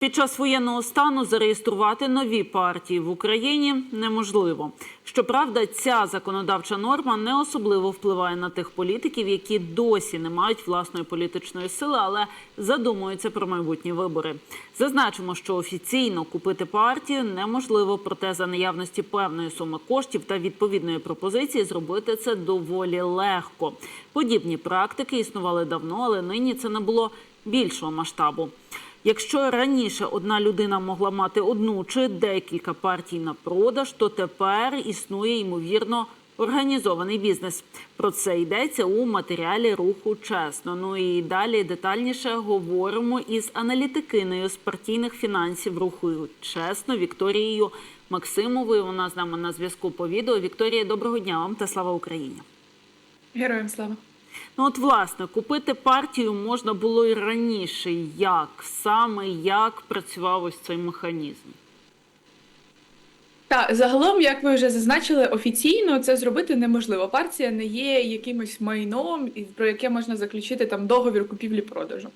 Під час воєнного стану зареєструвати нові партії в Україні неможливо. Щоправда, ця законодавча норма не особливо впливає на тих політиків, які досі не мають власної політичної сили, але задумуються про майбутні вибори. Зазначимо, що офіційно купити партію неможливо, проте за наявності певної суми коштів та відповідної пропозиції зробити це доволі легко. Подібні практики існували давно, але нині це не було більшого масштабу. Якщо раніше одна людина могла мати одну чи декілька партій на продаж, то тепер існує ймовірно організований бізнес. Про це йдеться у матеріалі руху чесно. Ну і далі детальніше говоримо із аналітикиною з партійних фінансів руху чесно Вікторією Максимовою. Вона з нами на зв'язку по відео. Вікторія, доброго дня вам та слава Україні. Героям слава. Ну, от, власне, купити партію можна було і раніше. Як саме як працював ось цей механізм? Так, загалом, як ви вже зазначили, офіційно це зробити неможливо. Партія не є якимось майном, про яке можна заключити там договір купівлі-продажу.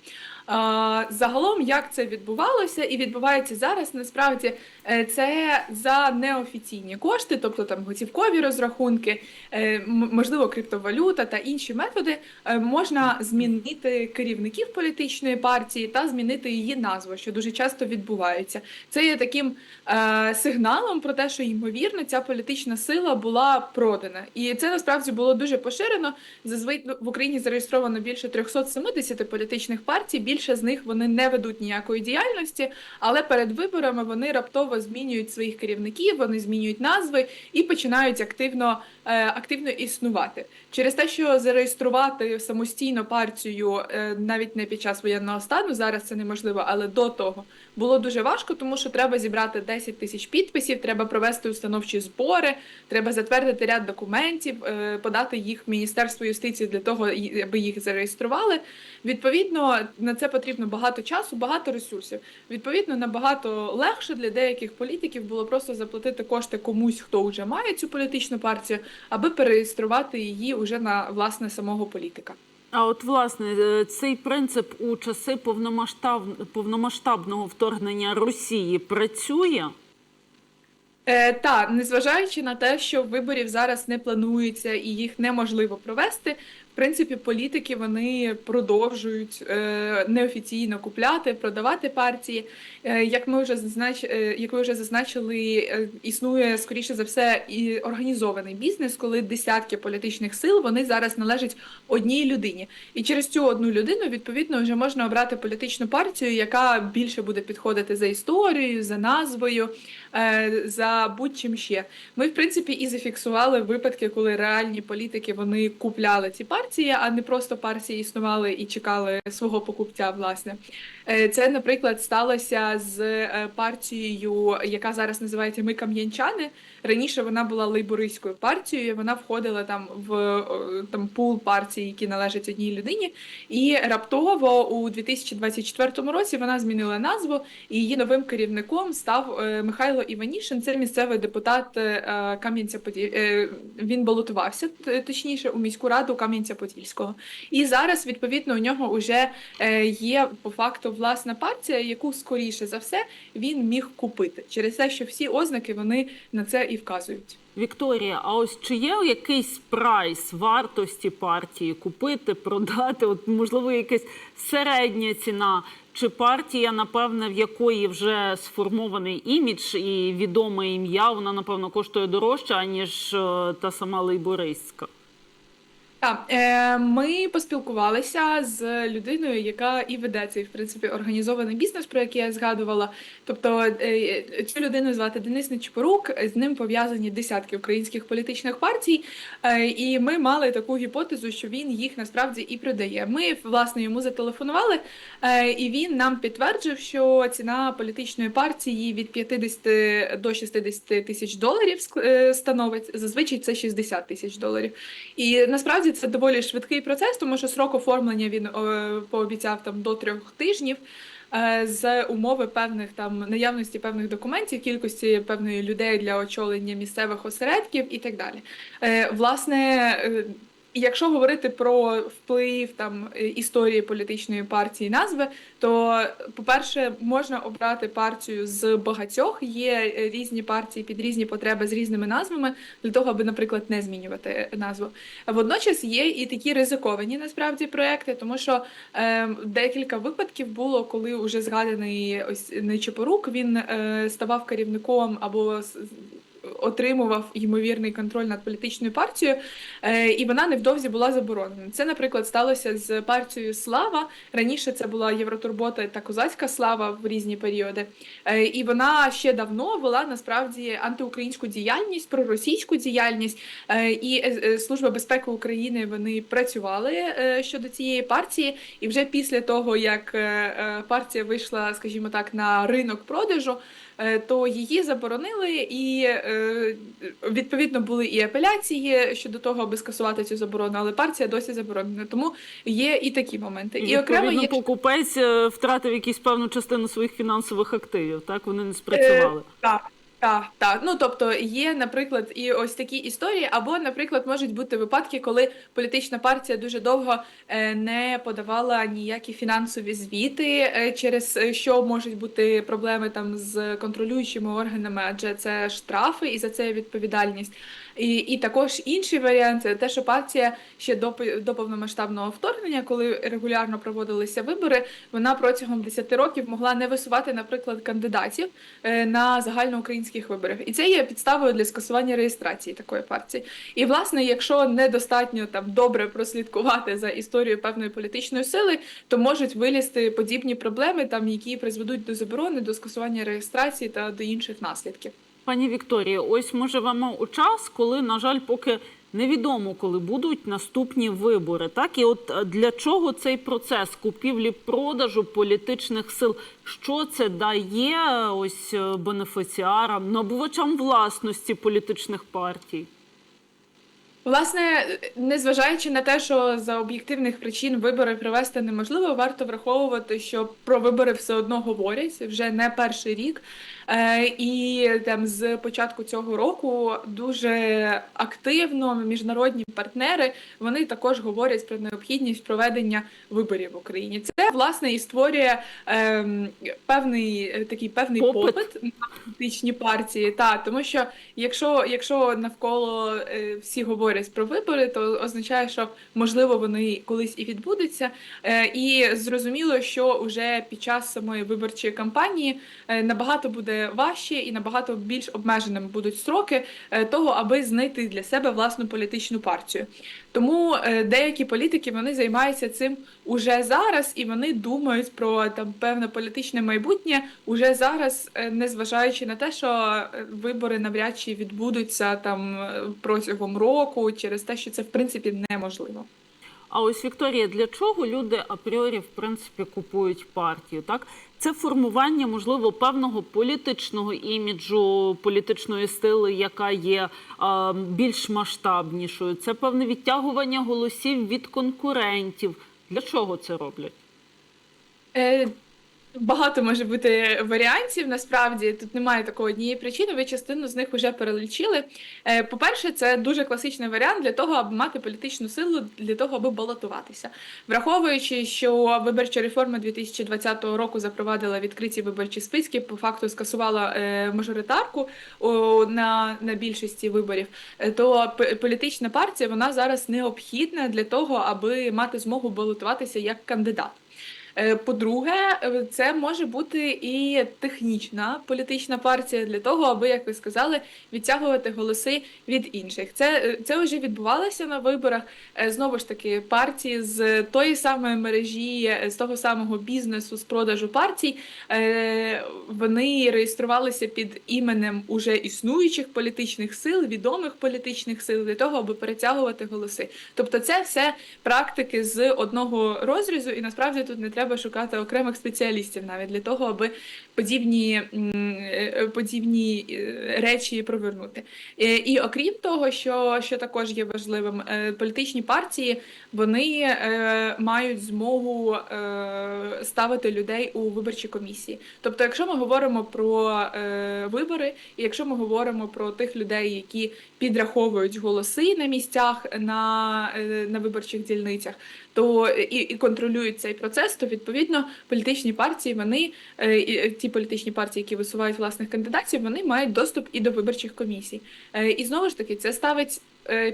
Загалом, як це відбувалося і відбувається зараз, насправді е, це за неофіційні кошти, тобто там готівкові розрахунки, е, можливо, криптовалюта та інші методи, е, можна змінити керівників політичної партії та змінити її назву, що дуже часто відбувається. Це є таким сигналом про те, що ймовірно ця політична сила була продана, і це насправді було дуже поширено. Зазвичай в Україні зареєстровано більше 370 політичних партій. Більше з них вони не ведуть ніякої діяльності, але перед виборами вони раптово змінюють своїх керівників, вони змінюють назви і починають активно, е, активно існувати. Через те, що зареєструвати самостійно партію е, навіть не під час воєнного стану, зараз це неможливо, але до того було дуже важко, тому що треба зібрати 10 тисяч підписів, треба провести установчі збори, треба затвердити ряд документів, е, подати їх в Міністерство юстиції для того, аби їх зареєстрували. Відповідно, на це потрібно багато часу, багато ресурсів. Відповідно, набагато легше для деяких політиків було просто заплатити кошти комусь, хто вже має цю політичну партію, аби перереєструвати її уже на власне самого політика. А от власне е, цей принцип у часи повномасштаб... повномасштабного вторгнення Росії працює. Е, та незважаючи на те, що виборів зараз не планується і їх неможливо провести. Принципі, політики вони продовжують е, неофіційно купляти, продавати партії. Е, як ми вже зазнач... е, як ви вже зазначили, існує скоріше за все і організований бізнес, коли десятки політичних сил вони зараз належать одній людині. І через цю одну людину відповідно вже можна обрати політичну партію, яка більше буде підходити за історією, за назвою, за будь-чим ще. Ми, в принципі, і зафіксували випадки, коли реальні політики вони купляли ці партії, а не просто партії існували і чекали свого покупця. Власне, це, наприклад, сталося з е, партією, яка зараз називається Ми Кам'янчани. Раніше вона була лейбористською партією. Вона входила там в е, там пул партій, які належать одній людині. І раптово у 2024 році вона змінила назву, і її новим керівником став е, Михайло Іванішин. Це місцевий депутат е, камянця поділь Він балотувався точніше у міську раду Кам'янця-Подільського. І зараз, відповідно, у нього вже е, є по факту власна партія, яку скоріше за все він міг купити через те, що всі ознаки вони на це і вказують. Вікторія, а ось чи є якийсь прайс вартості партії купити, продати? От можливо, якась середня ціна, чи партія, напевне, в якої вже сформований імідж і відоме ім'я, вона напевно коштує дорожче, аніж е, та сама лейбористська. Так, е, ми поспілкувалися з людиною, яка і веде цей в принципі організований бізнес, про який я згадувала. Тобто е, цю людину звати Денис Нечпорук, з ним пов'язані десятки українських політичних партій. Е, і ми мали таку гіпотезу, що він їх насправді і продає. Ми власне йому зателефонували, е, і він нам підтверджив, що ціна політичної партії від 50 до 60 тисяч доларів е, становить. Зазвичай це 60 тисяч доларів. І насправді це доволі швидкий процес, тому що срок оформлення він е, пообіцяв там до трьох тижнів. е, З умови певних там наявності певних документів, кількості певної людей для очолення місцевих осередків і так далі. Е, Власне, якщо говорити про вплив там е, історії політичної партії назви, то по-перше, можна обрати партію з багатьох. Є е, різні партії під різні потреби з різними назвами для того, аби, наприклад, не змінювати назву. Водночас є і такі ризиковані насправді проекти, тому що е, декілька випадків було, коли вже згаданий ось Нечипорук, він е, ставав керівником або отримував ймовірний контроль над політичною партією, е, і вона невдовзі була заборонена. Це, наприклад, сталося з партією Слава. Раніше це була Євротурбота та Козацька Слава в різні періоди. Е, І вона ще давно вела насправді антиукраїнську діяльність, проросійську діяльність. Е, І Служба безпеки України вони працювали щодо цієї партії. І вже після того, як партія вийшла, скажімо так, на ринок продажу, то її заборонили, і е, відповідно були і апеляції щодо того, аби скасувати цю заборону, але партія досі заборонена. Тому є і такі моменти. І окремо є покупець е, втратив якусь певну частину своїх фінансових активів. Так вони не спрацювали. Так, так, так. Ну тобто є, наприклад, і ось такі історії, або, наприклад, можуть бути випадки, коли політична партія дуже довго е, не подавала ніякі фінансові звіти, е, через е, що можуть бути проблеми там з контролюючими органами, адже це штрафи і за це відповідальність. І, і також інший варіант це те, що партія ще до, до повномасштабного вторгнення, коли регулярно проводилися вибори, вона протягом 10 років могла не висувати, наприклад, кандидатів е, на загальноукраїнських виборах. І це є підставою для скасування реєстрації такої партії. І власне, якщо недостатньо там добре прослідкувати за історією певної політичної сили, то можуть вилізти подібні проблеми, там які призведуть до заборони, до скасування реєстрації та до інших наслідків. Пані Вікторії, ось ми живемо у час, коли, на жаль, поки невідомо, коли будуть наступні вибори. Так і от е, для чого цей процес купівлі-продажу політичних сил? Що це дає е, ось е, бенефіціарам, набувачам власності політичних партій? Власне, незважаючи на те, що за об'єктивних причин вибори провести неможливо, варто враховувати, що про вибори все одно говорять вже не перший рік. Е, і там з початку цього року дуже активно міжнародні партнери вони також говорять про необхідність проведення виборів в Україні. Це власне і створює ем, певний е, такий певний Попит. попит на політичні партії. Та тому що якщо, якщо навколо е, всі говорять про вибори, то означає, що можливо вони колись і відбудуться. Е, і зрозуміло, що вже під час самої виборчої кампанії е, набагато буде важче і набагато більш обмеженими будуть строки е, того, аби знайти для себе власну політичну партію. Тому е, деякі політики вони займаються цим уже зараз, і вони думають про там певне політичне майбутнє уже зараз, е, незважаючи на те, що вибори навряд чи відбудуться там протягом року, через те, що це в принципі неможливо. А ось Вікторія, для чого люди апріорі в принципі купують партію? Так це формування, можливо, певного політичного іміджу, політичної сили, яка є е, більш масштабнішою. Це певне відтягування голосів від конкурентів. Для чого це роблять? Багато може бути варіантів. Насправді тут немає такої однієї причини. Ви частину з них вже перелічили. Е, По-перше, це дуже класичний варіант для того, аби мати політичну силу, для того, аби балотуватися. Враховуючи, що виборча реформа 2020 року запровадила відкриті виборчі списки, по факту скасувала е, мажоритарку на, на більшості виборів, е, то політична партія вона зараз необхідна для того, аби мати змогу балотуватися як кандидат. Е, По-друге, е, це може бути і технічна політична партія для того, аби, як ви сказали, відтягувати голоси від інших. Це, е, це вже відбувалося на виборах. Знову ж таки, партії з тої самої мережі, з того самого бізнесу, з продажу партій, вони реєструвалися під іменем уже існуючих політичних сил, відомих політичних сил, для того, аби перетягувати голоси. Тобто, це все практики з одного розрізу, і насправді тут не треба шукати окремих спеціалістів навіть для того, аби подібні, е, подібні е, речі провернути. Е, І окрім того, що, що також є важливим, е, політичні партії вони е, мають змогу е, ставити людей у виборчі комісії. Тобто, якщо ми говоримо про е, вибори, і якщо ми говоримо про тих людей, які підраховують голоси на місцях на, е, на виборчих дільницях, то і, і контролюють цей процес, то відповідно політичні партії, вони е, ті політичні партії, які висувають власних кандидатів, вони мають доступ і до виборчих комісій. Е, І знову ж таки, це ставить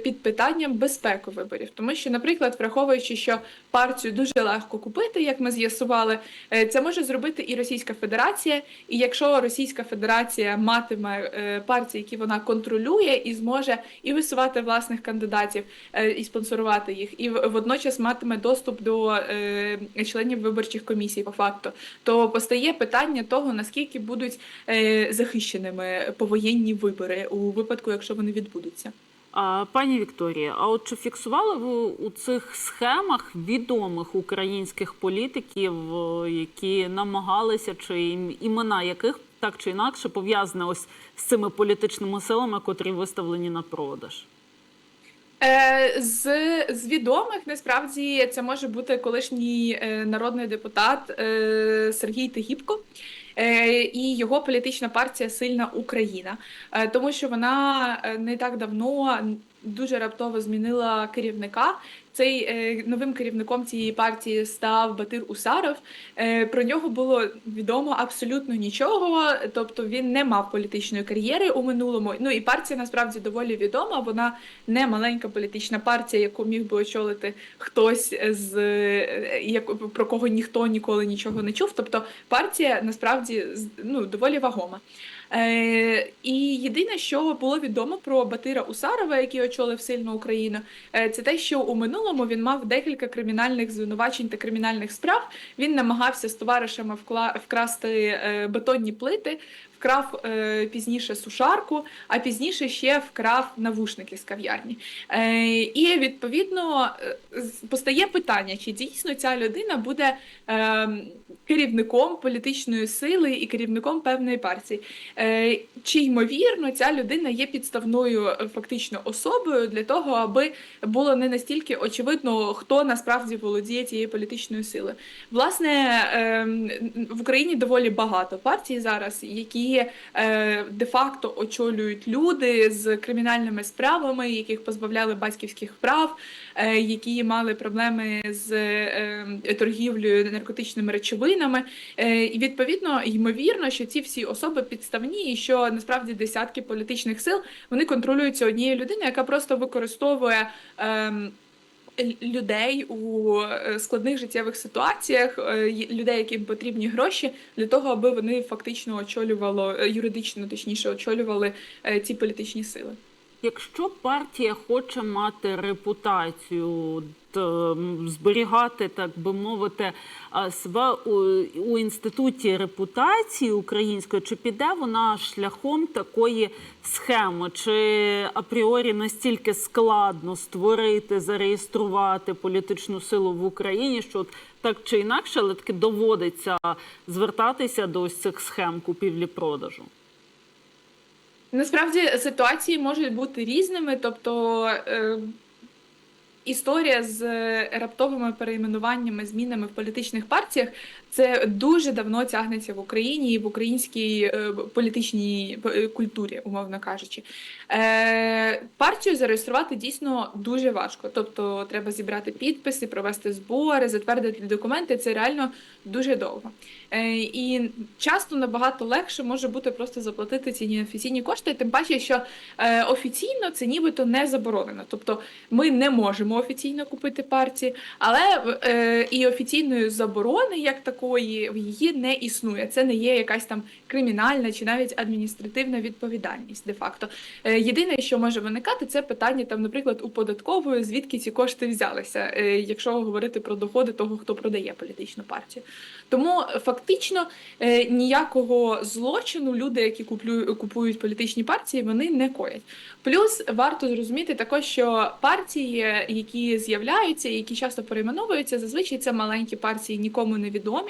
під питанням безпеку виборів, тому що, наприклад, враховуючи, що партію дуже легко купити, як ми з'ясували, е, це може зробити і Російська Федерація. І якщо Російська Федерація матиме е, партії, які вона контролює, і зможе і висувати власних кандидатів, е, і спонсорувати їх, і водночас матиме доступ до е, членів виборчих комісій, по факту, то постає питання того, наскільки будуть е, захищеними повоєнні вибори у випадку, якщо вони відбудуться. А, пані Вікторія, а от чи фіксували ви у цих схемах відомих українських політиків, е, які намагалися, чи імена яких так чи інакше пов'язані ось з цими політичними силами, котрі виставлені на продаж? Е, з, з відомих насправді це може бути колишній е, народний депутат Сергій Тегібко. Е, І його політична партія Сильна Україна, Е, тому що вона е, не так давно дуже раптово змінила керівника. Цей новим керівником цієї партії став Батир Усаров. Про нього було відомо абсолютно нічого. Тобто він не мав політичної кар'єри у минулому. Ну і партія насправді доволі відома. Вона не маленька політична партія, яку міг би очолити хтось з як про кого ніхто ніколи нічого не чув. Тобто партія насправді з- ну доволі вагома. Е, і єдине, що було відомо про Батира Усарова, який очолив сильну Україну, е, це те, що у минулому він мав декілька кримінальних звинувачень та кримінальних справ. Він намагався з товаришами вкла- вкрасти е, бетонні плити, вкрав е, пізніше сушарку, а пізніше ще вкрав навушники з кав'ярні. Е, і відповідно е, постає питання, чи дійсно ця людина буде е, керівником політичної сили і керівником певної партії. Е, чи ймовірно ця людина є підставною е, фактично особою для того, аби було не настільки очевидно, хто насправді володіє цією політичною силою. Власне, ем, в Україні доволі багато партій зараз, які е, де-факто очолюють люди з кримінальними справами, яких позбавляли батьківських прав, е, які мали проблеми з е, торгівлею наркотичними речовинами. І відповідно ймовірно, що ці всі особи підставні, і що насправді десятки політичних сил вони контролюються однією людиною, яка просто використовує. Людей у е, складних життєвих ситуаціях, е, людей, яким потрібні гроші, для того, аби вони фактично очолювало е, юридично, точніше, очолювали ці політичні сили. Якщо партія хоче мати репутацію, зберігати, так би мовити, себе у, інституті репутації української, чи піде вона шляхом такої схеми? Чи апріорі настільки складно створити, зареєструвати політичну силу в Україні, що от так чи інакше, але таки доводиться звертатися до ось цих схем купівлі-продажу? Насправді ситуації можуть бути різними, тобто е, історія з раптовими перейменуваннями, змінами в політичних партіях це дуже давно тягнеться в Україні і в українській е, політичній е, культурі, умовно кажучи. Е, партію зареєструвати дійсно дуже важко. Тобто треба зібрати підписи, провести збори, затвердити документи. Це реально дуже довго. Е, і часто набагато легше може бути просто заплатити ці неофіційні кошти, тим паче, що е, офіційно це нібито не заборонено. Тобто ми не можемо офіційно купити партії, але е, і офіційної заборони як такої в її не існує. Це не є якась там кримінальна чи навіть адміністративна відповідальність де-факто. Е, єдине, що може виникати, це питання там, наприклад, у податкової, звідки ці кошти взялися, е, якщо говорити про доходи того, хто продає політичну партію. Тому фактично е, ніякого злочину люди, які купують політичні партії, вони не коять. Плюс варто зрозуміти також, що партії, які з'являються, які часто перейменовуються, зазвичай це маленькі партії, нікому не відомі.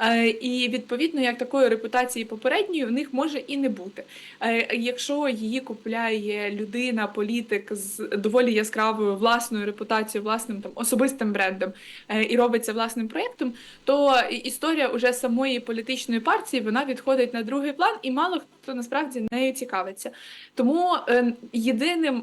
Е, І відповідно, як такої репутації попередньої в них може і не бути. Е, Якщо її купляє людина, політик з доволі яскравою власною репутацією, власним там особистим брендом е, і робиться власним проєктом, то історія уже самої політичної партії вона відходить на другий план, і мало хто насправді нею цікавиться. Тому е, єдиним.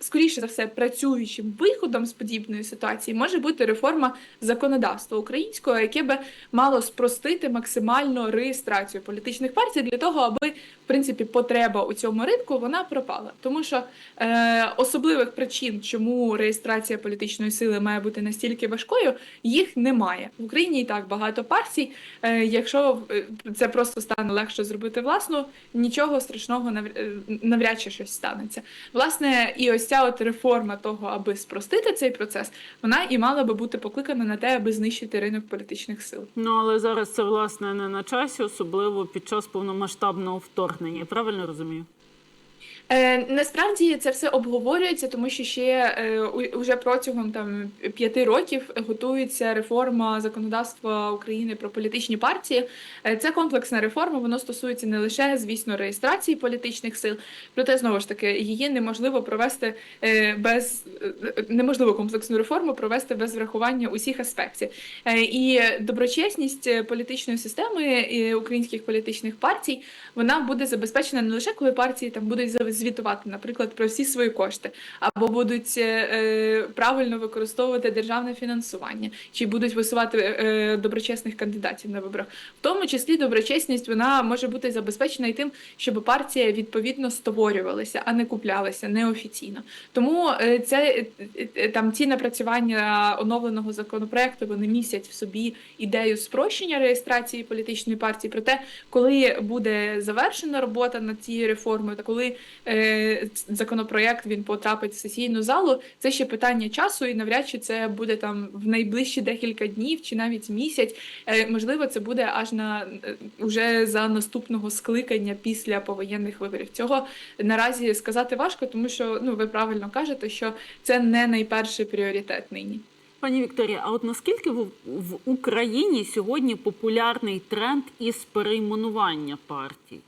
Скоріше за все, працюючим виходом з подібної ситуації може бути реформа законодавства українського, яке би мало спростити максимально реєстрацію політичних партій для того, аби в принципі потреба у цьому ринку вона пропала. Тому що е, особливих причин, чому реєстрація політичної сили має бути настільки важкою, їх немає в Україні. І так багато партій. Е, якщо е, це просто стане легше зробити власну, нічого страшного е, навряд чи щось станеться. Власне, і ось ця от реформа того, аби спростити цей процес, вона і мала би бути покликана на те, аби знищити ринок політичних сил. Ну але зараз це власне не на часі, особливо під час повномасштабного вторгнення. Правильно розумію? Е, насправді це все обговорюється, тому що ще е, уже протягом там п'яти років готується реформа законодавства України про політичні партії. Е, це комплексна реформа. Воно стосується не лише, звісно, реєстрації політичних сил, проте знову ж таки її неможливо провести е, без е, неможливо комплексну реформу провести без врахування усіх аспектів. Е, і доброчесність е, політичної системи і українських політичних партій вона буде забезпечена не лише коли партії там будуть зав- звітувати, наприклад, про всі свої кошти, або будуть е, е, правильно використовувати державне фінансування, чи будуть висувати е, доброчесних кандидатів на виборах. В тому числі доброчесність вона може бути забезпечена і тим, щоб партія відповідно створювалася, а не куплялася неофіційно. Тому це там ті напрацювання оновленого законопроекту вони містять в собі ідею спрощення реєстрації політичної партії. Проте, коли буде завершена робота над цією реформою, та коли законопроект він потрапить в сесійну залу, це ще питання часу, і навряд чи це буде там в найближчі декілька днів чи навіть місяць. Е, можливо, це буде аж на е, уже за наступного скликання після повоєнних виборів. Цього наразі сказати важко, тому що ну ви правильно кажете, що це не найперший пріоритет нині. Пані Вікторія, а от наскільки в, в Україні сьогодні популярний тренд із перейменування партій?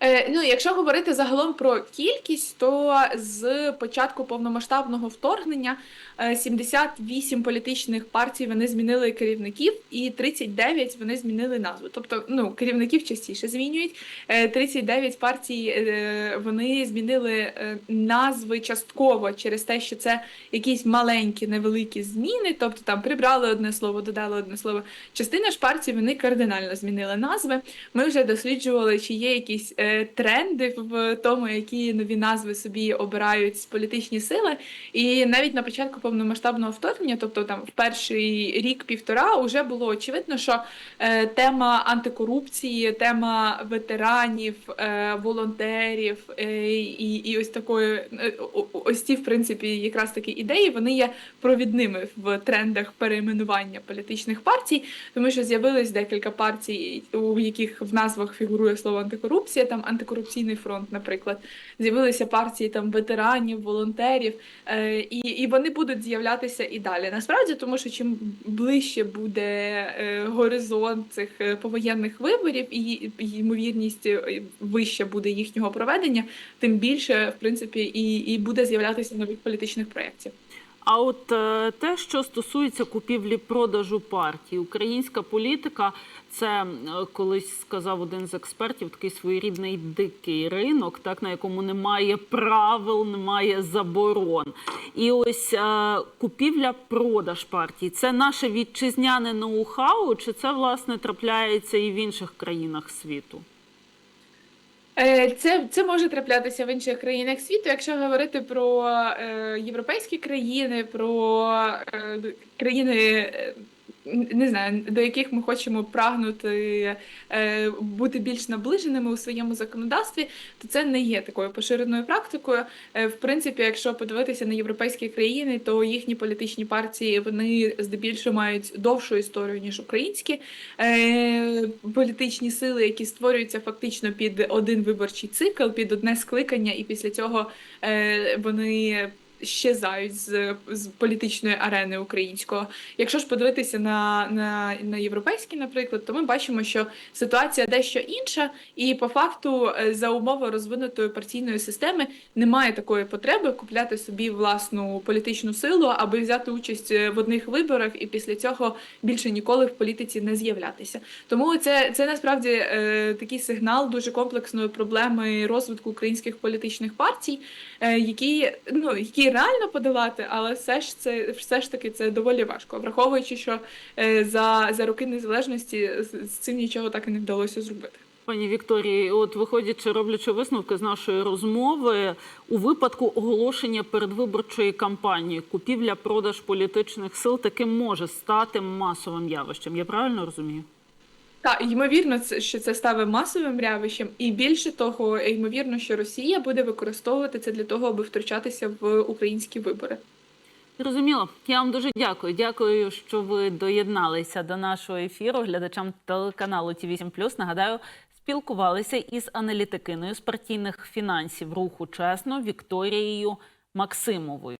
Е, ну, якщо говорити загалом про кількість, то з початку повномасштабного вторгнення е, 78 політичних партій вони змінили керівників, і 39 вони змінили назву. Тобто, ну керівників частіше змінюють. Е, 39 партій е, вони змінили е, назви частково через те, що це якісь маленькі невеликі зміни. Тобто там прибрали одне слово, додали одне слово. Частина ж партій вони кардинально змінили назви. Ми вже досліджували, чи є якісь е, тренди в тому, які нові назви собі обирають політичні сили. І навіть на початку повномасштабного вторгнення, тобто там в перший рік-півтора, вже було очевидно, що е, тема антикорупції, тема ветеранів, е, волонтерів е, і, і ось такої ось ці, в принципі, якраз такі ідеї, вони є провідними в трендах перейменування політичних партій, тому що з'явилось декілька партій, у яких в назвах фігурує слово антикорупція, там антикорупційний фронт, наприклад. З'явилися партії там ветеранів, волонтерів, е, і, і вони будуть з'являтися і далі. Насправді, тому що чим ближче буде е, горизонт цих е, повоєнних виборів і і ймовірність е, вища буде їхнього проведення, тим більше, в принципі, і, і буде з'являтися нових політичних проєктів. А от е, те, що стосується купівлі-продажу партій, українська політика це е, колись сказав один з експертів, такий своєрідний дикий ринок, так на якому немає правил, немає заборон. І ось е, купівля-продаж партій це наше вітчизняне ноу-хау, чи це власне трапляється і в інших країнах світу? Е, Це, це може траплятися в інших країнах світу. Якщо говорити про е, європейські країни, про е, країни, не знаю, до яких ми хочемо прагнути е, бути більш наближеними у своєму законодавстві, то це не є такою поширеною практикою. Е, в принципі, якщо подивитися на європейські країни, то їхні політичні партії вони здебільшого мають довшу історію ніж українські е, політичні сили, які створюються фактично під один виборчий цикл, під одне скликання, і після цього е, вони щезають з, з політичної арени українського. Якщо ж подивитися на, на, на європейський, наприклад, то ми бачимо, що ситуація дещо інша, і по факту е, за умови розвинутої партійної системи немає такої потреби купляти собі власну політичну силу, аби взяти участь е, в одних виборах і після цього більше ніколи в політиці не з'являтися. Тому це, це насправді е, такий сигнал дуже комплексної проблеми розвитку українських політичних партій, е, які ну які реально подолати, але все ж це все ж таки це доволі важко, враховуючи, що е, за, за роки незалежності з, цим нічого так і не вдалося зробити. Пані Вікторії, от виходячи, роблячи висновки з нашої розмови, у випадку оголошення передвиборчої кампанії купівля-продаж політичних сил таким може стати масовим явищем. Я правильно розумію? Так, ймовірно, це що це стане масовим явищем, і більше того, ймовірно, що Росія буде використовувати це для того, аби втручатися в українські вибори. Зрозуміло. Я вам дуже дякую. Дякую, що ви доєдналися до нашого ефіру. Глядачам телеканалу Ті 8 Нагадаю, спілкувалися із аналітикиною з партійних фінансів руху чесно Вікторією Максимовою.